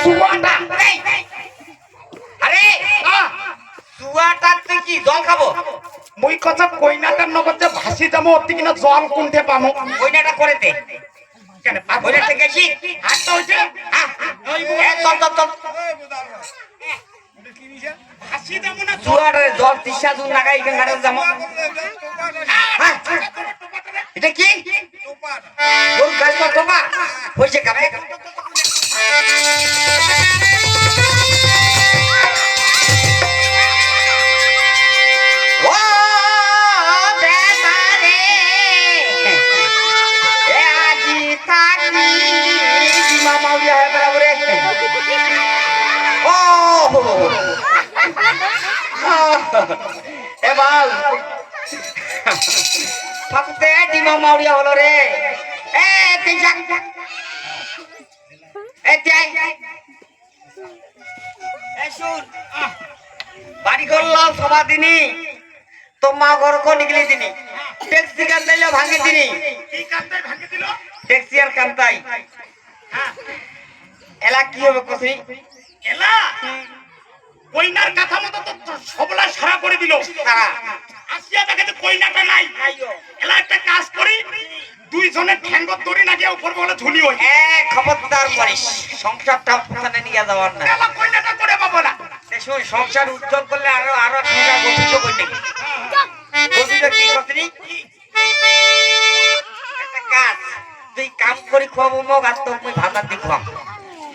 এই, আরে তুই কি জল খাব? মুই কথা কইনাটার নগদ ভাসি যাব অতি কিনা জল কোনঠে পামো। ওইনাটা করে দে। কেন ওইটা থেকে আসি হাতটা হইছে হ্যাঁ চল চল চল। ভাসি যাব না জল জল তিসা জুন লাগাই এখানে যাব এটা কি? গাছ কামে ও বেটারে এ আজি থাকি দিমা মাউলিয়া হয় বরাবরে ও এ বাল ফাকুতে ডিমা মাউরিয়া হলো রে এ শুন বাড়ি করলাম সবা দিনি তো মা ঘর কো নিকলি দিনি। ট্যাক্সি কান ভাঙি দিনি। কি কান্দে ভাঙে দিল? ট্যাক্সি আর কান্তাই এলা কি হবে এলা? কইনার কথা মতো তো সবলা সারা করে দিল। সারা। আসিয়া দেখে কইনাটা নাই। এলা একটা কাজ করি। দুইজনে ঠ্যাঙ্গর দড়ি লাগিয়ে উপর বলে ঝুলি হই। এ খবরদার করিস সংসারটা ওখানে নিয়ে যাওয়ার না। এলা কইনাটা করে পাবো না। শুন সংসার উজ্জ্বল করলে আরও আরও সংসার গঠিত করতে গঠিত কি একটা কাজ তুই কাম করি খাব মোক আর তো মুই ভাতার দি খাম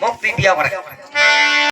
মোক তুই বিয়া করে।